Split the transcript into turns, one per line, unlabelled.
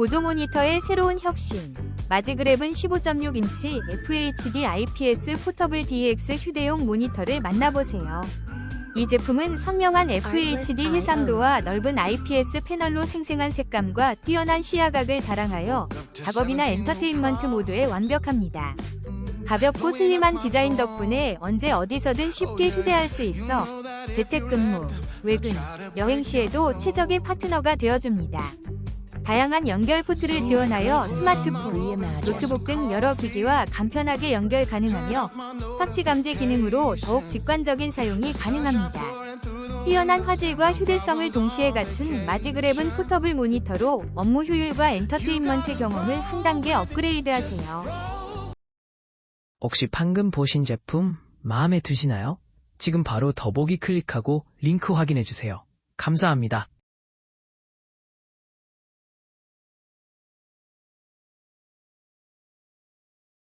보조 모니터의 새로운 혁신. 마지그랩은 15.6인치 FHD IPS 포터블 DX 휴대용 모니터를 만나보세요. 이 제품은 선명한 FHD 해상도와 넓은 IPS 패널로 생생한 색감과 뛰어난 시야각을 자랑하여 작업이나 엔터테인먼트 모드에 완벽합니다. 가볍고 슬림한 디자인 덕분에 언제 어디서든 쉽게 휴대할 수 있어 재택근무, 외근, 여행 시에도 최적의 파트너가 되어줍니다. 다양한 연결 포트를 지원하여 스마트폰, 노트북 등 여러 기기와 간편하게 연결 가능하며 터치 감지 기능으로 더욱 직관적인 사용이 가능합니다. 뛰어난 화질과 휴대성을 동시에 갖춘 마지그랩은 포터블 모니터로 업무 효율과 엔터테인먼트 경험을 한 단계 업그레이드하세요.
혹시 방금 보신 제품 마음에 드시나요? 지금 바로 더보기 클릭하고 링크 확인해주세요. 감사합니다.